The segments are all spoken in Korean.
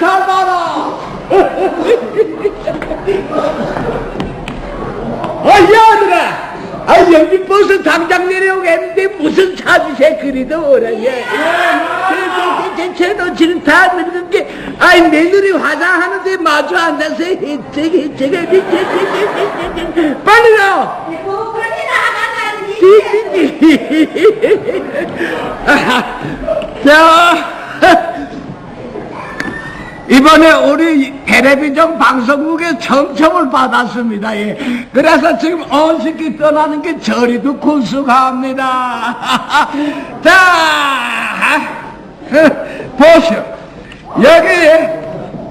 잘 봐라. 아, 야들아! 아, 여기 벌써 당장 내려오겠는데 무슨 차주새 그리도 오라냐. 제, 제, 너 지금 다 늙은 게, 아이, 며느리 화장하는데 마주 앉아서 해책, 해책, 해책, 빨리 가! 뭐 그러지 나가다니. 자, 이번에 우리 텔레비전 방송국에 청청을 받았습니다. 예. 그래서 지금 언식이 떠나는 게 저리도 군수합니다. 자, 보시오. 여기에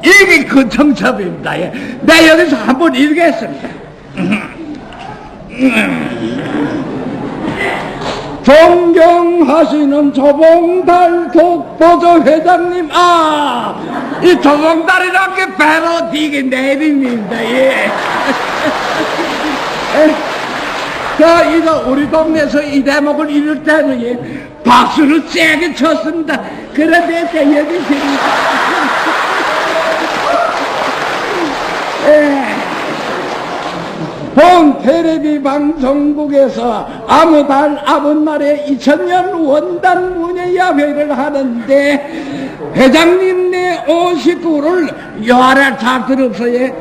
이게 그 청첩입니다. 예. 내 여기서 한번 읽겠습니다. 존경하시는 조봉달 독보조 회장님, 아, 이 조봉달이란 게 배로 디게 내림입니다, 예. 자, 이거 우리 동네에서 이 대목을 이룰 때는 예, 박수를 세게 쳤습니다. 그런데. 예. 본 텔레비 방송국에서 아무 달 아픈 날에 2000년 원단 문예 야회를 하는데 회장님 내 59를 여하를 잘 들어서에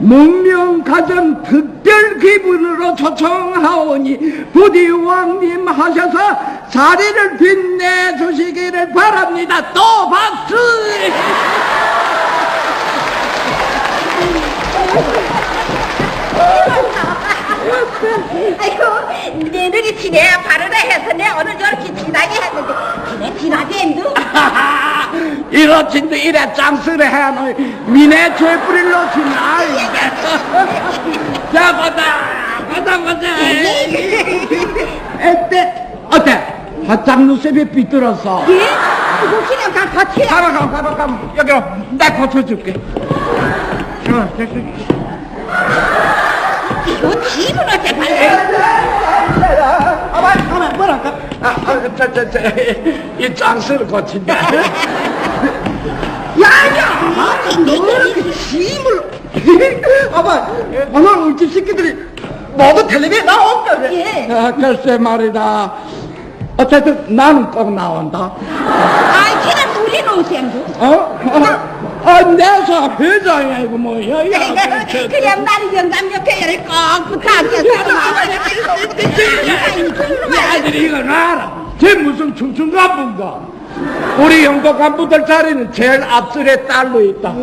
문명가정 특별 기분으로 초청하오니 부디 왕님 하셔서 자리를 빛내 주시기를 바랍니다. 또 박수! 아이고, 내들이 지내 바르다 해서 내 오늘 저렇게 지나게 했는데, 지내 지나게 했누? 이거 진짜 이래 짱스레 해놓 미네 죄 뿌릴 놓지 마자 가자 가자 가자 에때 어때 화장 눈썹이 삐뚤었어 예? 그거 그냥 다 같이 해. 가봐 가봐 가봐 가봐 여기로 내 고쳐줄게 어, 됐어. 이거 집은 어째 발라? 아마 아마 뭐랄까 아, 아, 저, 저, 저, 이 짱스를 고친다 야야 너는 힘을 아마 오늘 우리 집 새끼들이 모두 텔레비에 나온다 예. 아, 글쎄 말이다 어쨌든 나는 꼭 나온다 아이, 그냥 둘이 놓으셈도. 어? 아, 내사 회장이야 이거 뭐야 그냥 나리 영감 옆에 이렇게 꼭 붙어 이 아들이 이거 놔라. 쟤 무슨 춤춘 간부인가? 우리 영도 간부들 자리는 제일 앞줄에 딸로 있다.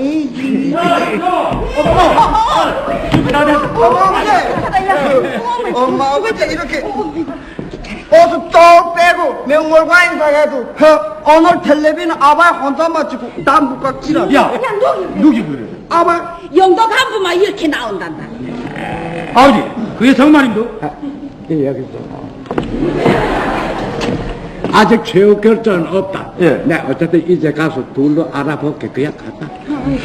엄마 아버지 이렇게 옷을 쭉 빼고 명월과 인사해도 허, 오늘 텔레비는 아바 혼자 마치고 난 묵각지라 야 그냥 누기 누기 그래 아바 영도 간부만 이렇게 나온단다. 아버지, 그게 정말인도? 예, 여기서 아직 최후 결정은 없다. 예. 네 어쨌든 이제 가서 둘로 알아볼게. 그야 갔다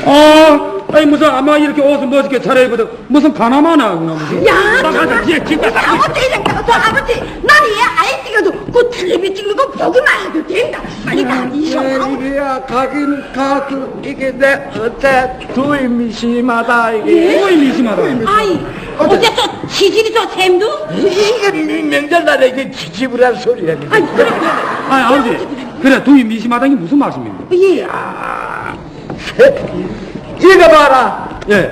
아, 아니, 무슨, 아마 이렇게 옷을 멋있게 차려입어도 무슨 가나마나, 그나 무슨. 야, 가자 뒤에 집에 아버지 저 아버지 나는 얘 아이 찍어도 그 텔레비 찍는 거 보기만 해도 된다. 빨리 가. 이쇼 이야 가긴 가도 이게 내 어째 두임이 심하다 이게 뭐이 미심하다. 아이 어제 저 치질이 저 샘도? 이게 명절날에 이게 지지부란 소리야 아이 그래 아니, 아버지, 그래, 두이 미심하다는 게 무슨 말씀입니까? 예. 이거 봐라 예.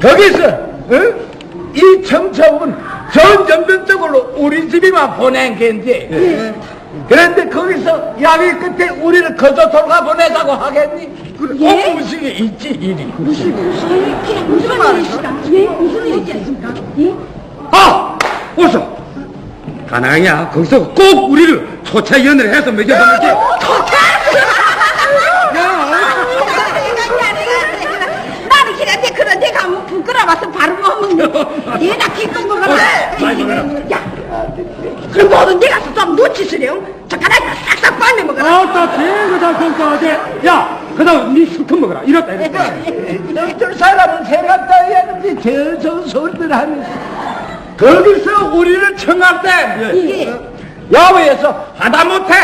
거기서 어? 이 청첩은 전 전면적으로 우리 집이만 보낸 게인데 그런데 거기서 야위 끝에 우리를 거저 돌가 보내자고 하겠니? 예? 무식이 있지 일이 무슨 그냥 무슨 말이십니까? 예 무슨 일이지 않습니까? 예? 아! 어서! 가나야, 거기서 꼭 우리를 초차 연애를 해서 먹여보는 게. 나는 그런데 그런데 가면 부끄러워서 바로 먹는 얘나 기껏 먹어라 야 그럼 모든 데 가서 좀 놓치시래요 젓가락에 싹싹 빨리 먹어라 아따, 제거다, 건까지. 야, 그 다음, 니 실컷 먹어라. 이렇다, 이렇다. 너희들 사람은 새가 떠야는데 제일 좋은 소리들 하면서 거기서 우리를 청할 때 예. 야외에서 하다못해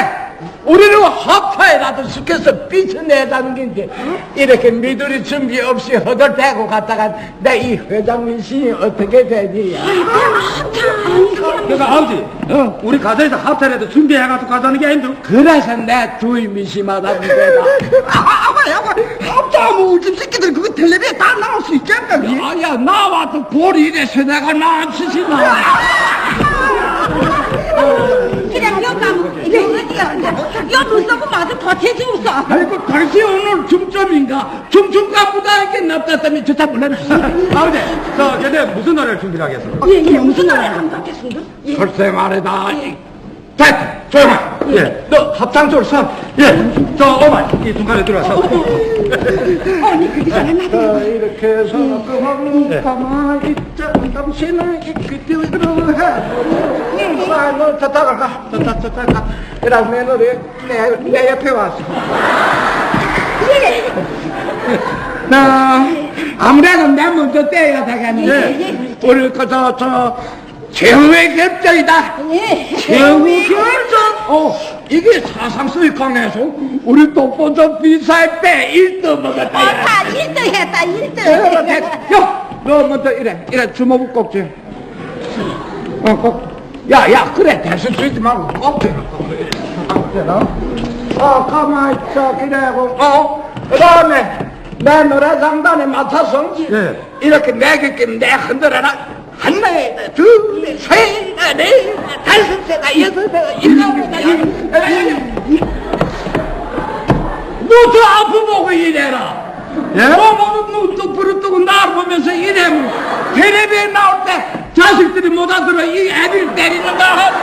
우리는 합파에라도 시켜서 삐쳐내자는 게인데 이렇게 미들이 준비 없이 허들대고 갔다가 내 이 회장님 신이 어떻게 되니? 그러니까 아버지, 어, 우리 가정에서 합탈해도 준비해가지고 가자는 게 아닌데. 그래서 내 주임이 심하다는 거다. 아, 아마, 아마, 합자하면 우리 새끼들 그거 텔레비에 다 나올 수 있겠다? 아야 나와도 볼이 이래서 내가 나치시나 그냥 여 가면 이게 어디 야? 여 눈썹은 마저 더 재주없어. 아이고 당신 오늘 중점인가 중점가보다 이렇게 납작다면 저다 몰라놨어 아버지, 저, 근데 무슨 노래를 준비하겠어? 예, 예, 무슨 노래 한다겠습니까? 예. 글쎄 말이다 됐 조용히 예. 너 합창소를 서 예, 저, 오만, 이 중간에 들어와서. 언니 그기 전에 나도 어, 이렇게 해서 그만 가만히 있자. 당신은 그때 그러해 아 너 저따 갈까 저따 저따 가. 이라 며느리 내, 내 옆에 왔어 예. 나 아무래도 내 먼저 떼야 되겠네. 예, 우리 그저저 최후의 결정이다 예. 최후 결정 어 이게 사상 수익 강해서 우리 독본적 비사에 빼 1등 어, 먹었다 다 1등 했다, 야, 1등. 야, 너 먼저 이래, 이래 주먹을 꼭 쥐. 어, 꼭. 야, 야, 그래, 대수 쥐지 말고 꼭 쥐. 꼭 쥐라. 어, 가만히 있어, 그래고, 어, 그 다음에, 내 노래 장단에 맞춰서, 예. 이렇게 내게 내 흔들어라. 하나, 둘, 셋, 넷, 다섯, 셋, 여섯, 셋, 일곱, 셋, 너저 아프 보고 이래라. 예? 뭐 보면 눈도 부릅뜨고 날 보면서 이래 뭐 텔레비에 나올 때 자식들이 못 알아들어 이 애들 때리는 거 하고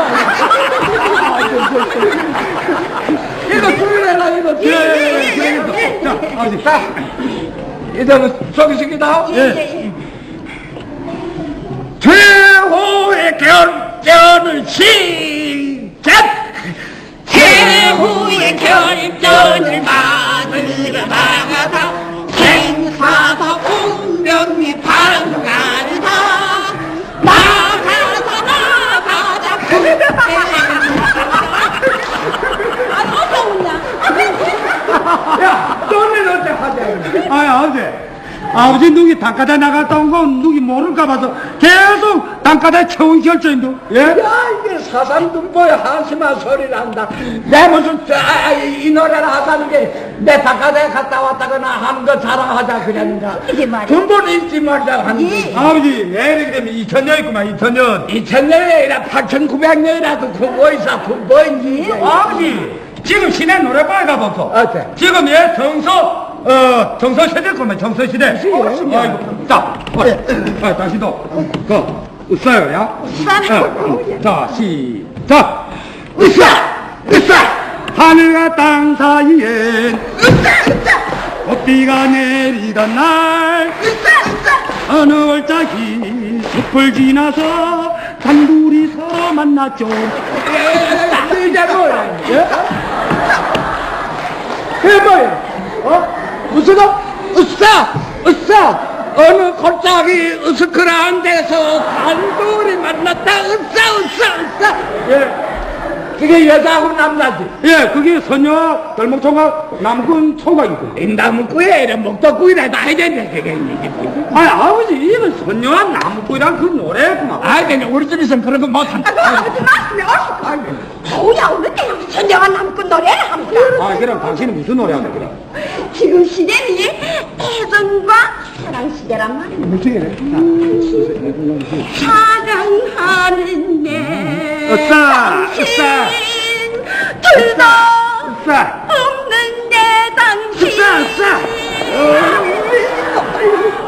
이거 들으래라 이거 예, 예, 예, 예. 자, 아버지. 자 이제는 예, 예. 최후의 결전을 시작 최후의 결전을 받으러 나가다 생사다 운명이 반가르다 나가다 나가다 아, 어서 웃냐? 야 너는 어째 하자 아이, 아버지. 아버지 누기 단가대 나갔다 온건 누기 모를까 봐서 계속 단가대 채운 결정인데. 예? 야 이게 사상 눈보에 한심한 소리 난다 내 무슨 저, 아, 이, 이 노래를 하자는 게내 바깥에 갔다 왔다거나 하는 거 자랑하자 그랬는가 이게 말이야. 근본 잊지 말자 하는 예. 거 아버지, 왜 이렇게 되면 2000년 있구만, 2000년. 2000년이 아니라 8900년이라도 그 뭐이사 그 뭐인지 아버지, 지금 시내 노래방에 가봐서. 어때? 지금 예, 정서, 어, 정서 시대일 거면 정서 시대. 아이고, 자, 어, 아, 당신도, 그, 웃어요, 야? 웃어요. 어, 자, 시작. 으쌰 으쌰 하늘과 땅 사이엔 꽃비가 내리던 날 어느 월짝이 숲을 지나서 단둘이 서로 만났죠. 이제 뭐야 이제? 그게 뭐야 어? 무슨 어? 으쌰 으쌰. 어느 골짜기 으스크라한 데서 단둘이 만났다. 으쌰 으쌰 으쌰. 예, 그게 여자하고 남자지. 예 그게 선녀 덜목총각 남군 총각이고. 인다문구에 이래 목덕구이라 다 해야 되는데 그게. 이게 아니 아버지 이건 선녀와 나무꾼이란 그 노래구만. 아 그냥 우리 집에서는 그런 거 못한다. 아이고, 아버지 말씀이 어서. 뭐야, 우리 때 여기 선정한 남꾼 노래를 합니다. 아 그럼 당신이 무슨 노래 하는 거야 지금 시대는 애정과 사랑 시대란 말이야. 무슨 일이야 사랑하는 내 으쌰, 당신 으쌰. 둘도 으쌰. 없는 내 당신 으쌰, 으쌰.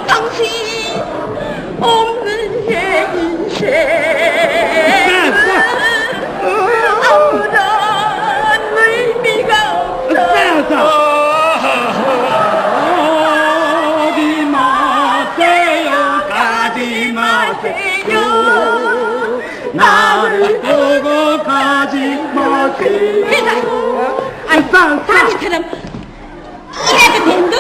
당신 없는 내 인생 아무런 마세요 아니 다니처럼 이래도 된다?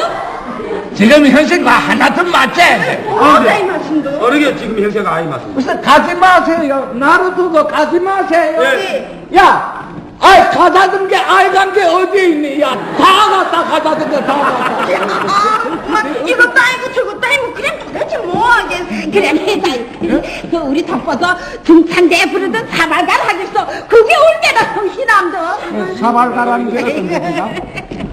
지금 현실과 하나 더 맞지? 뭐가 이 말씀도 어르게 지금 형제가 아이 맞습니다 무슨 가지 마세요. 나를 두고 가지 마세요. 예. 야, 아이 가다든 게 아이간 게 어디 있니? 야다 갖다 가다든 게다 갖다 아, 마, 이것도 아니고 저것도 아니고 그냥 도대체 뭐. 하겠어 그래 그 우리 덮어서 등산대 부르던 사발갈 하겠어. 그게 올 때나 성신함도. 사발가라는 게 어떤 겁니까?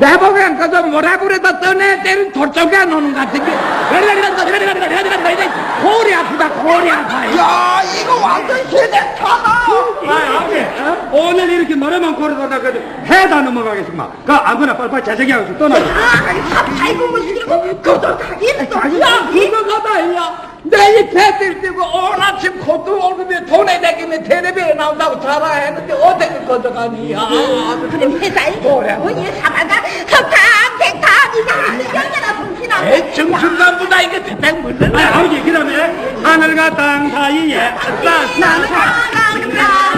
내 보기엔 그저 모래불에다 떠내 때린 돌쪽에 노는 것 같은 게 골이 아프다 골이 아파. 야, 이거 완전 세대타다. 아, 아버지, 오늘 이렇게 노래만 걸어다가 그 해다 넘어가겠습니다. 그 아무나 빨리빨리 재정하고 떠나죠. 아이고 뭐 이러고. 거덕하겠어. 야 그거 가다 야 내이 배들 뛰고 오늘 아침 코트 오르면 돈에 내기면 텔레비에 나온다고 자라 했는데 어떻게 거져가니 야 그럼 회사에? 뭐래? 뭐이 사발가? 석탄 백탄 이거 얼마나 정신아 에 정순간보다 이게 대백 아, 물러나. 아버지, 그 다음에 하늘과 땅 사이에 싸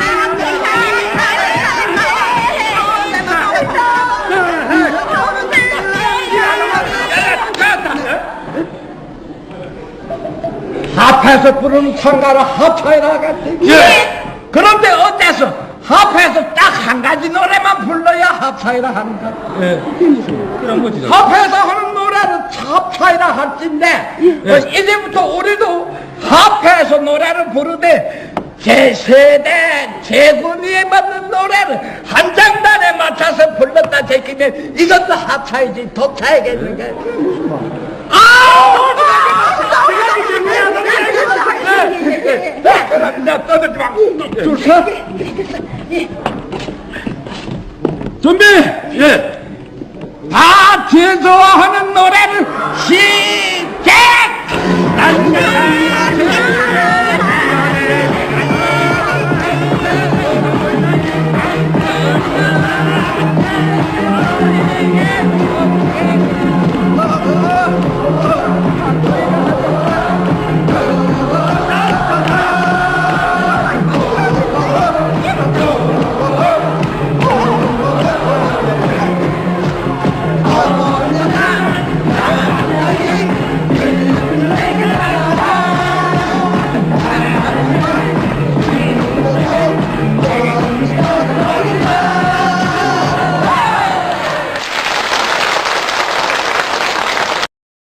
싸 합해서 부르는 창가를 합쳐야 하겠지 예. 그런데 어때서 합해서 딱 한 가지 노래만 불러야 합차이라 하는 거 예. 그런 거지. 합해서 하는 노래는 합차이라 할진데 어, 이제부터 우리도 합해서 노래를 부르되 제 세대 제 군위에 맞는 노래를 한 장단에 맞춰서 불렀다 제끼면 이것도 합차이지 독차이겠는가 아우 나 떠들지 마. 줄 서. 준비! 예. 다 제조하는 노래를 시작!